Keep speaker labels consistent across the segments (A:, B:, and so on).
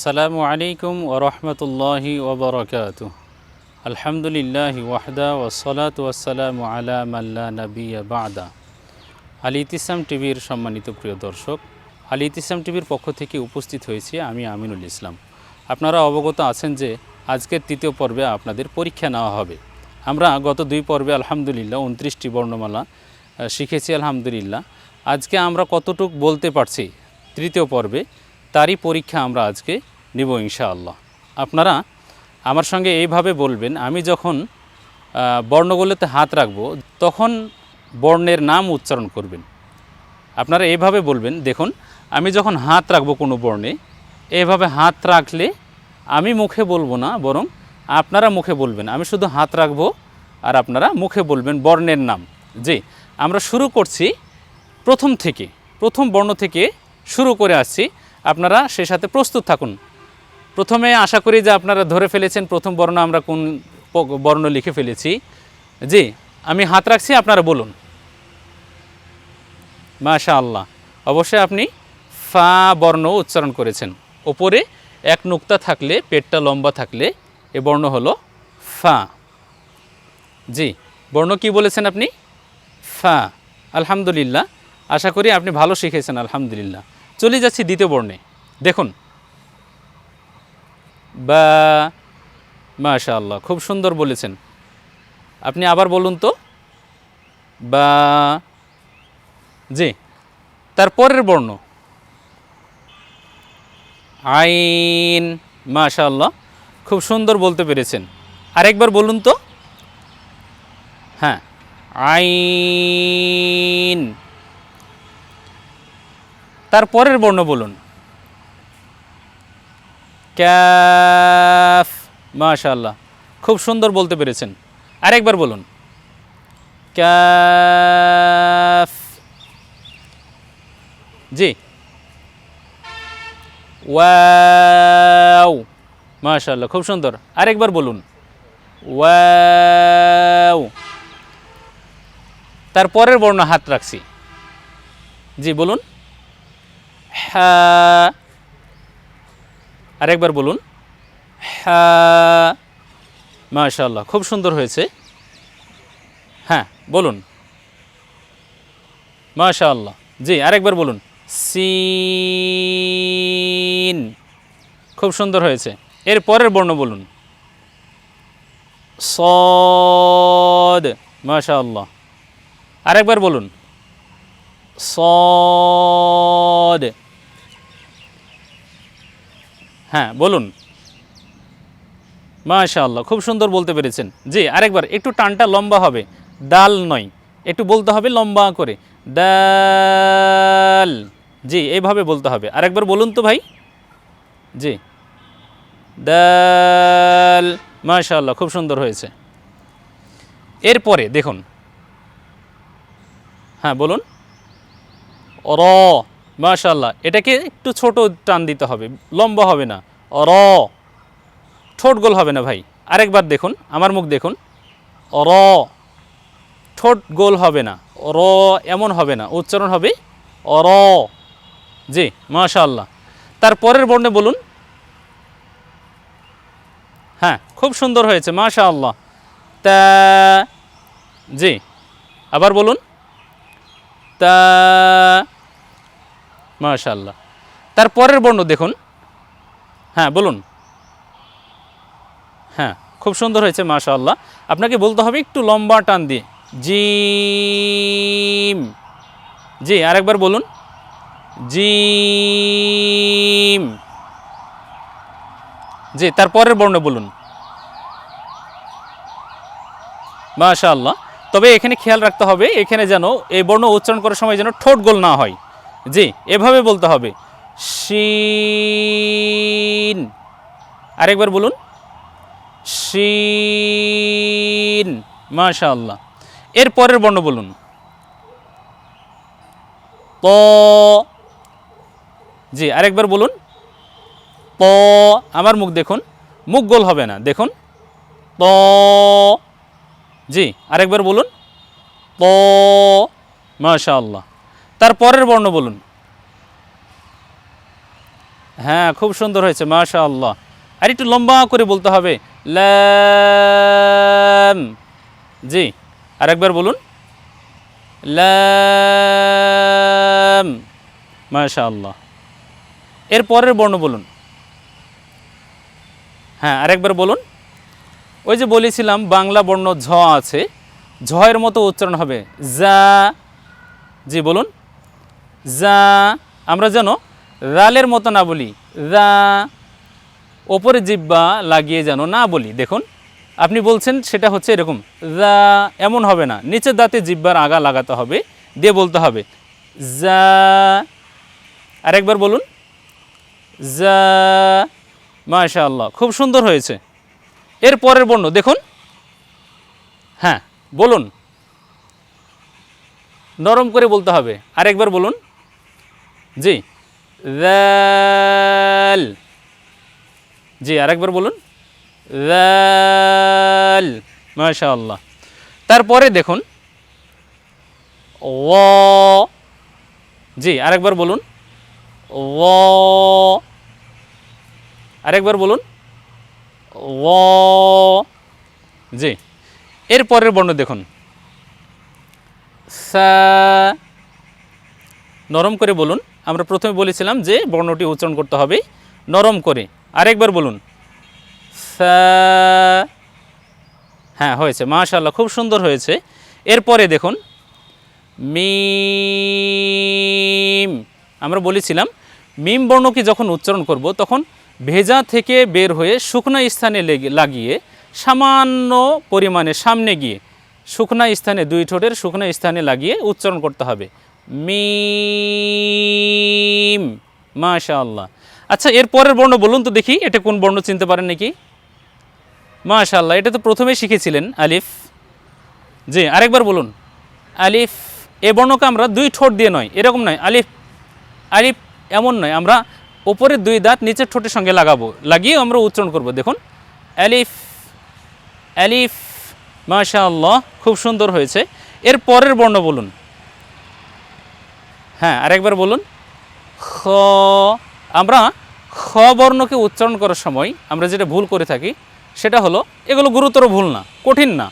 A: আসসালামু আলাইকুম ওরহমতুল্লাহি ওবরকাত আলহামদুলিল্লাহ ওয়াহদা ওসলাত ওয়াসালামু আলা মাল্লা নবী বাদা। আলী ইতিসাম টিভির সম্মানিত প্রিয় দর্শক, আলী ইতিসাম টিভির পক্ষ থেকে উপস্থিত হয়েছি আমি আমিনুল ইসলাম। আপনারা অবগত আছেন যে আজকের তৃতীয় পর্বে আপনাদের পরীক্ষা নেওয়া হবে। আমরা গত দুই পর্বে আলহামদুলিল্লাহ উনত্রিশটি বর্ণমালা শিখেছি আলহামদুলিল্লাহ। আজকে আমরা কতটুক বলতে পারছি তৃতীয় পর্বে তারই পরীক্ষা আমরা আজকে নিব ইনশাআল্লাহ। আপনারা আমার সঙ্গে এইভাবে বলবেন, আমি যখন বর্ণগুলোতে হাত রাখব, তখন বর্ণের নাম উচ্চারণ করবেন। আপনারা এইভাবে বলবেন, দেখুন, আমি যখন হাত রাখব কোনো বর্ণে, এইভাবে হাত রাখলে আমি মুখে বলব না, বরং আপনারা মুখে বলবেন। আমি শুধু হাত রাখব আর আপনারা মুখে বলবেন বর্ণের নাম। জি, আমরা শুরু করছি প্রথম থেকে, প্রথম বর্ণ থেকে শুরু করে আসছি। আপনারা সে সাথে প্রস্তুত থাকুন। প্রথমে আশা করি যে আপনারা ধরে ফেলেছেন প্রথম বর্ণ আমরা কোন বর্ণ লিখে ফেলেছি। জি, আমি হাত রাখছি, আপনারা বলুন। মাশা আল্লাহ অবশ্যই আপনি ফা বর্ণ উচ্চারণ করেছেন। ওপরে এক নুক্তা থাকলে, পেটটা লম্বা থাকলে, এ বর্ণ হলো ফা। জি, বর্ণ কি বলেছেন আপনি? ফা। আলহামদুলিল্লাহ। আশা করি আপনি ভালো শিখেছেন, আলহামদুলিল্লাহ। চলে যাচ্ছি দ্বিতীয় বর্ণে। দেখুন। বা মাশা আল্লাহ খুব সুন্দর বলেছেন। আপনি আবার বলুন তো। বা, জি তারপরের বর্ণ। আইন মাশা আল্লাহ খুব সুন্দর বলতে পেরেছেন। আরেকবার বলুন তো। হ্যাঁ। আইন তারপরের বর্ণ বলুন। ক্যাফ মাশাল্লাহ খুব সুন্দর বলতে পেরেছেন। আরেকবার বলুন। ক্যাফ, জি। ওয়াও মাশাল্লাহ খুব সুন্দর। আরেকবার বলুন। ওয়াও। তারপরের বর্ণ হাত রাখছি। জি, বলুন। আরেকবার বলুন। মাশাল্লাহ খুব সুন্দর হয়েছে। হ্যাঁ বলুন। মাশাআল্লাহ, জি, আরেকবার বলুন। সিন। খুব সুন্দর হয়েছে। এর পরের বর্ণ বলুন। সদ। মাশাআল্লাহ। আরেকবার বলুন। সদ। হ্যাঁ বলুন। মাশাআল্লাহ, খুব সুন্দর বলতে পেরেছেন। জি, আরেকবার, একটু টানটা লম্বা হবে। ডাল নয়, একটু বলতে হবে লম্বা করে। ডাল জি, এইভাবে বলতে হবে। আরেকবার বলুন তো ভাই। জি। ডাল মাশাআল্লাহ, খুব সুন্দর হয়েছে। এরপরে, দেখুন। হ্যাঁ বলুন। র মাশাল্লাহ এটাকে একটু ছোট টান দিতে হবে, লম্বা হবে না। র, ঠোঁট গোল হবে না ভাই। আরেকবার দেখুন, আমার মুখ দেখুন। র, ঠোঁট গোল হবে না। র এমন হবে না, উচ্চারণ হবে র। জি মাশাল্লাহ তারপরের বর্ণে বলুন। হ্যাঁ খুব সুন্দর হয়েছে মাশা আল্লাহ তা, জি, আবার বলুন। তা মাশাল্লাহ তারপরের বর্ণ দেখুন। হ্যাঁ বলুন। হ্যাঁ খুব সুন্দর হয়েছে মাশাল্লাহ আপনাকে বলতে হবে একটু লম্বা টান দিয়ে। জিম। জি, আরেকবার বলুন। জিম। জি তারপরের বর্ণ বলুন। মাশাআল্লাহ। তবে এখানে খেয়াল রাখতে হবে, এখানে যেন এই বর্ণ উচ্চারণ করার সময় যেন ঠোঁট গোল না হয়। জি, এভাবে বলতে হবে। শিন। আরেকবার বলুন। শিন। মাশাআল্লাহ। এর পরের বর্ণ বলুন। প জি, আরেকবার বলুন। প আমার মুখ দেখুন। মুখ গোল হবে না। দেখুন। ত। জি, আরেকবার বলুন। প, মাশাআল্লাহ। তার পরের বর্ণ বলুন। হ্যাঁ খুব সুন্দর হয়েছে মাশা আল্লাহ আর একটু লম্বা করে বলতে হবে। জি, আরেকবার বলুন। লাম মাশা আল্লাহ এর পরের বর্ণ বলুন। হ্যাঁ আরেকবার বলুন। ওই যে বলেছিলাম, বাংলা বর্ণ ঝ আছে। ঝয়ের মতো উচ্চারণ হবে যা জি, বলুন। যা আমরা যেন রালের মতো না বলি, রা। ওপরে জিব্বা লাগিয়ে যেন না বলি, দেখুন। আপনি বলছেন সেটা হচ্ছে এরকম, রা, এমন হবে না। নিচের দাঁতে জিব্বার আগা লাগাতে হবে, দিয়ে বলতে হবে যা আরেকবার বলুন যা মাশা আল্লাহ খুব সুন্দর হয়েছে। এর পরের বর্ণ, দেখুন। হ্যাঁ বলুন। নরম করে বলতে হবে। আরেকবার বলুন। জি। রাল জি, আরেকবার বলুন। রাল মাশাআল্লাহ। তারপরে দেখুন। ও। জি, আরেকবার বলুন। ও। আরেকবার বলুন। ও। জি। এর পরের বর্ণ দেখুন। নরম করে বলুন। আমরা প্রথমে বলেছিলাম যে বর্ণটি উচ্চারণ করতে হবে নরম করে। আরেকবার বলুন। হ্যাঁ হয়েছে। মাশাল্লাহ খুব সুন্দর হয়েছে। এরপরে দেখুন। মিম। আমরা বলেছিলাম, মিম বর্ণকে যখন উচ্চারণ করব, তখন ভেজা থেকে বের হয়ে শুকনা স্থানে লেগে- লাগিয়ে সামান্য পরিমাণে সামনে গিয়ে শুকনা স্থানে দুই ঠোঁটের শুকনা স্থানে লাগিয়ে উচ্চারণ করতে হবে। মিম। মাশাআল্লাহ। আচ্ছা এর পরের বর্ণ বলুন তো দেখি, এটা কোন বর্ণ চিনতে পারেন নাকি? মাশাআল্লাহ, এটা তো প্রথমেই শিখেছিলেন, আলিফ। জি, আরেকবার বলুন। আলিফ, এ বর্ণকে আমরা দুই ঠোঁট দিয়ে নয়, এরকম নয়, আলিফ। আলিফ, এমন নয়, আমরা ওপরের দুই দাঁত, নিচের ঠোঁটের সঙ্গে লাগাবো। লাগিয়ে আমরা উচ্চারণ করব। দেখুন অ্যালিফ অ্যালিফ মাশা আল্লাহ খুব সুন্দর হয়েছে। এর পরের বর্ণ বলুন। হ্যাঁ আরেকবার বলুন। খ, আমরা খ বর্ণকে উচ্চারণ করার সময় আমরা যেটা ভুল করে থাকি, সেটা হলো, এগুলো গুরুতর ভুল না, কঠিন না।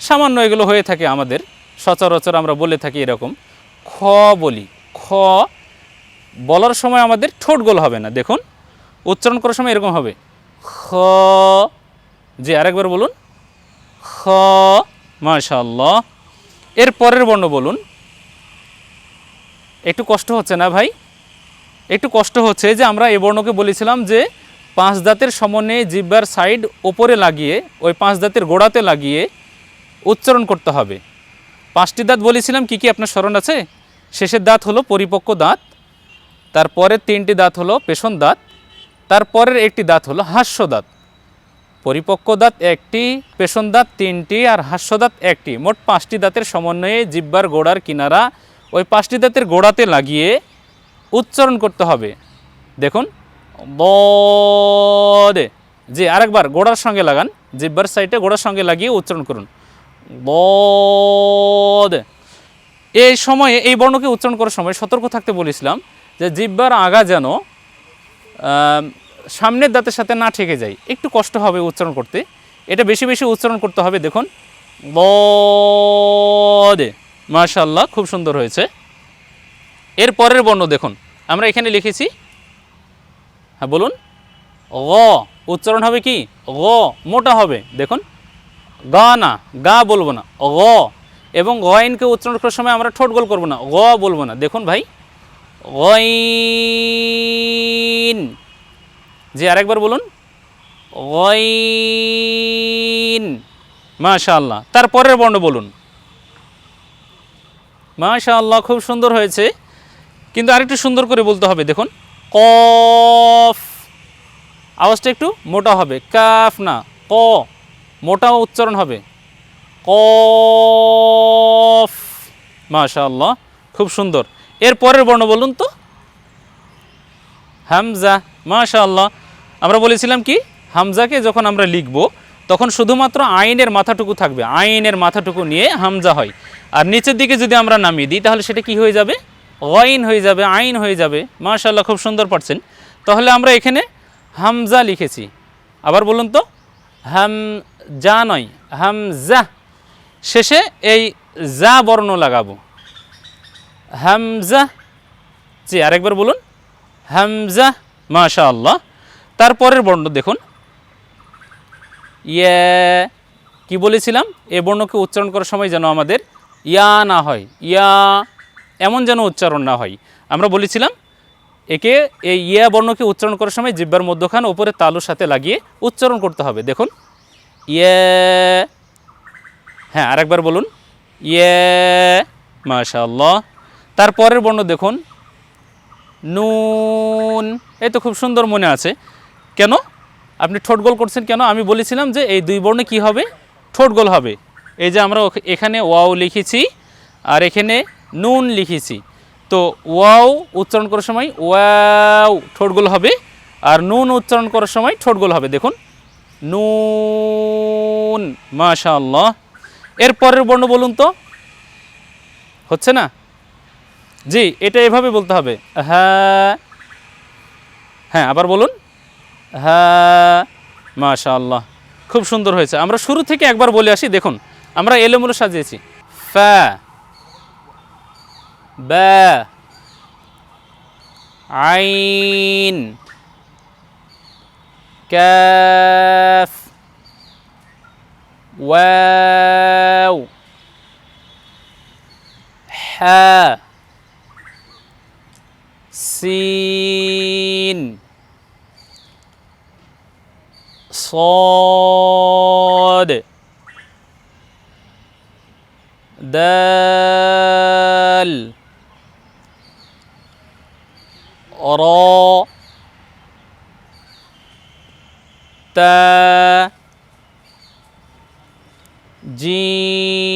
A: সামান্য এগুলো হয়ে থাকে আমাদের, সচরাচর আমরা বলে থাকি এরকম। খ বলি, খ বলার সময় আমাদের ঠোঁট গোল হবে না। দেখুন, উচ্চারণ করার সময় এরকম হবে। খ, জি, আরেকবার বলুন। খ মাশাল্লাহ এর পরের বর্ণ বলুন। একটু কষ্ট হচ্ছে না ভাই? একটু কষ্ট হচ্ছে যে আমরা এ বর্ণকে বলেছিলাম যে পাঁচ দাঁতের সমন্বয়ে জিব্বার সাইড ওপরে লাগিয়ে, ওই পাঁচ দাঁতের গোড়াতে লাগিয়ে উচ্চারণ করতে হবে। পাঁচটি দাঁত বলেছিলাম, কি কি আপনার স্মরণ আছে? শেষের দাঁত হলো পরিপক্ক দাঁত তারপরের তিনটি দাঁত হলো পেছন দাঁত, তারপরের একটি দাঁত হলো হাস্য দাঁত। পরিপক্ক দাঁত একটি পেছন দাঁত তিনটি আর হাস্য দাঁত একটি। মোট পাঁচটি দাঁতের সমন্বয়ে জিব্বার গোড়ার কিনারা ওই পাঁচটি দাঁতের গোড়াতে লাগিয়ে উচ্চারণ করতে হবে। দেখুন বদে জি, আরেকবার গোড়ার সঙ্গে লাগান, জিব্বার সাইডে গোড়ার সঙ্গে লাগিয়ে উচ্চারণ করুন। বদ এই সময়ে, এই বর্ণকে উচ্চারণ করার সময় সতর্ক থাকতে বলেছিলাম যে জিব্বার আগা যেন সামনের দাঁতের সাথে না ঠেকে যায়। একটু কষ্ট হবে উচ্চারণ করতে। এটা বেশি বেশি উচ্চারণ করতে হবে, দেখুন। বদে মাশাল্লাহ খুব সুন্দর হয়েছে। এর পরের বর্ণ দেখুন। আমরা এখানে লিখেছি হ্যাঁ বলুন। গ। উচ্চারণ হবে কি? গ। মোটা হবে, দেখুন। গা না, গা বলব না, গ। এবং গয়নকে উচ্চারণ করার সময় আমরা ঠোঁট গোল করব না, গ বলব না। দেখুন ভাই। গইন জি, আরেকবার বলুন। গইন মাশাআল্লাহ। তারপরের বর্ণ বলুন। মাশাআল্লাহ, খুব সুন্দর হয়েছে। কিন্তু আরেকটু সুন্দর করে বলতে হবে, দেখুন। কফ। আওয়াজটা একটু মোটা হবে। কাফ না, ক। মোটা উচ্চারণ হবে। কফ। মাশাআল্লাহ, খুব সুন্দর। এর পরের বর্ণ বলুন তো। হামজা, মাশাআল্লাহ। আমরা বলেছিলাম কি, হামজাকে যখন আমরা লিখব, তখন শুধুমাত্র আইনের মাথাটুকু থাকবে। আইনের মাথাটুকু নিয়ে হামজা হয়। আর নিচের দিকে যদি আমরা নামিয়ে দিই, তাহলে সেটা কি হয়ে যাবে? ওয়াইন হয়ে যাবে, আইন হয়ে যাবে। মাশাআল্লাহ, খুব সুন্দর পারছেন। তাহলে আমরা এখানে হামজা লিখেছি। আবার বলুন তো হাম যা নয় হাম হামজা। শেষে এই যা বর্ণ লাগাবো। হামজা, জি, আরেকবার বলুন। হামজা মাশা আল্লাহ তারপরের বর্ণ দেখুন। ইয়ে কি বলেছিলাম? এ বর্ণকে উচ্চারণ করার সময় যেন আমাদের ইয়া না হয়। ইয়া, এমন যেন উচ্চারণ না হয়। আমরা বলেছিলাম, একে এই ইয়া বর্ণকে উচ্চারণ করার সময় জিব্বার মধ্যখান ওপরে তালুর সাথে লাগিয়ে উচ্চারণ করতে হবে। দেখুন। ইয়ে হ্যাঁ আরেকবার বলুন। ইয়ে মাশাআল্লাহ। তারপরের বর্ণ দেখুন। নুন। এই তো খুব সুন্দর মনে আছে। কেন? আপনি ঠোঁট গোল করছেন কেন? আমি বলেছিলাম যে এই দুই বর্ণে কি হবে? ঠোঁট গোল হবে। এই যে আমরা এখানে ওয়াও লিখেছি আর এখানে নুন লিখেছি। তো ওয়াও উচ্চারণ করার সময় ওয়াও ঠোঁট গোল হবে আর নুন উচ্চারণ করার সময় ঠোঁট গোল হবে। দেখুন। নুন। মাশাআল্লাহ। এর পরের বর্ণ বলুন তো। হচ্ছে না? জি, এটা এভাবে বলতে হবে। হ্যাঁ হ্যাঁ আবার বলুন। হ্যাঁ মাশাল্লাহ খুব সুন্দর হয়েছে। আমরা শুরু থেকে একবার বলে আসি, দেখুন, আমরা এলোমেলো সাজিয়েছি। ফ্যা ব্যা আইন ক্যাফ ওয়াও হ্যাঁ سين صاد دال را تا جيم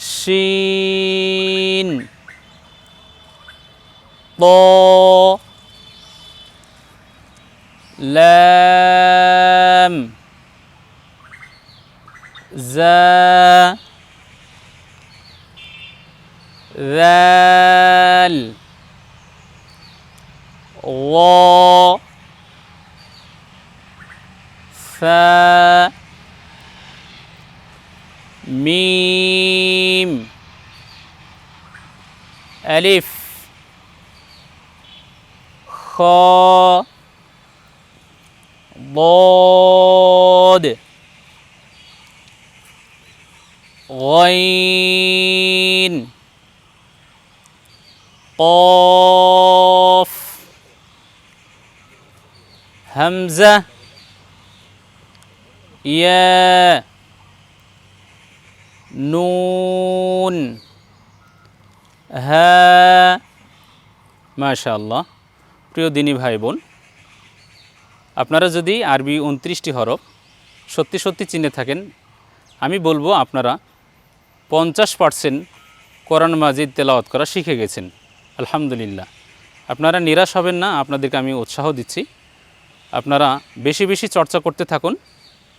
A: شين. طا لام. زا ذال. ظا فا ميم. ألف. خا ضاد غين. قاف. همزة. يا নুন হ্যাঁ মাশাআল্লাহ। প্রিয় দিনী ভাই বোন, আপনারা যদি আরবি উনত্রিশটি হরফ সত্যি সত্যি চিনে থাকেন, আমি বলব আপনারা পঞ্চাশ পার্সেন্ট কোরআন মাজিদ তেলাওয়াত করা শিখে গেছেন। আলহামদুলিল্লাহ। আপনারা নিরাশ হবেন না, আপনাদেরকে আমি উৎসাহ দিচ্ছি। আপনারা বেশি বেশি চর্চা করতে থাকুন।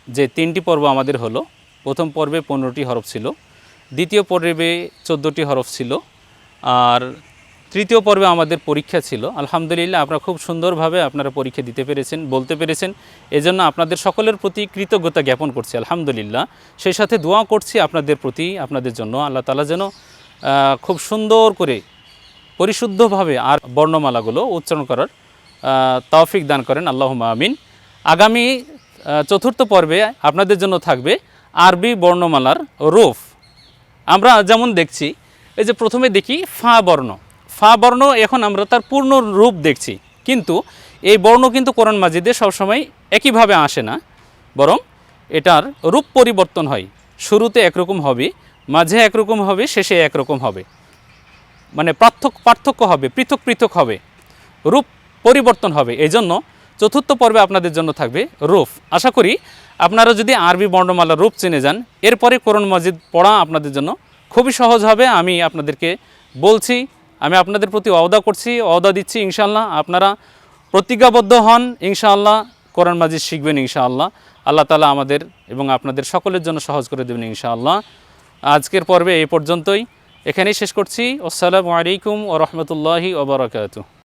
A: যে তিনটি পর্ব আমাদের হলো প্রথম পর্বে পনেরোটি হরফ ছিল, দ্বিতীয় পর্বে চোদ্দোটি হরফ ছিল, আর তৃতীয় পর্বে আমাদের পরীক্ষা ছিল। আলহামদুলিল্লাহ, আপনারা খুব সুন্দরভাবে আপনারা পরীক্ষা দিতে পেরেছেন, বলতে পেরেছেন। এজন্য আপনাদের সকলের প্রতি কৃতজ্ঞতা জ্ঞাপন করছি, আলহামদুলিল্লাহ। সেই সাথে দোয়া করছি আপনাদের প্রতি, আপনাদের জন্য। আল্লাহ তালা যেন খুব সুন্দর করে পরিশুদ্ধভাবে আর বর্ণমালাগুলো উচ্চারণ করার তৌফিক দান করেন। আল্লাহ আমিন। আগামী চতুর্থ পর্বে আপনাদের জন্য থাকবে আরবি বর্ণমালার রূপ। আমরা যেমন দেখছি, এই যে প্রথমে দেখি ফা বর্ণ। ফা বর্ণ এখন আমরা তার পূর্ণ রূপ দেখছি। কিন্তু এই বর্ণ কিন্তু কোরআন মাজিদে সবসময় একইভাবে আসে না, বরং এটার রূপ পরিবর্তন হয়। শুরুতে একরকম হবে, মাঝে একরকম হবে, শেষে একরকম হবে। মানে পার্থক্য পার্থক্য হবে, পৃথক পৃথক হবে। রূপ পরিবর্তন হবে। এই জন্য চতুর্থ পর্বে আপনাদের জন্য থাকবে রূপ। আশা করি আপনারা যদি আরবি বর্ণমালার রূপ চিনে যান, এরপরে কোরআন মসজিদ পড়া আপনাদের জন্য খুবই সহজ হবে। আমি আপনাদেরকে বলছি, আমি আপনাদের প্রতি অবদা করছি অবদা দিচ্ছি, ইনশাআল্লাহ আপনারা প্রতিজ্ঞাবদ্ধ হন, ইনশাআল্লাহ কোরআন মাজিদ শিখবেন, ইনশাআল্লাহ। আল্লাহ তালা আমাদের এবং আপনাদের সকলের জন্য সহজ করে দেবেন, ইনশাআল্লাহ। আজকের পর্বে এই পর্যন্তই। এখানেই শেষ করছি। আসসালামু আলাইকুম ও রহমতুল্লাহি ওবরাকাতু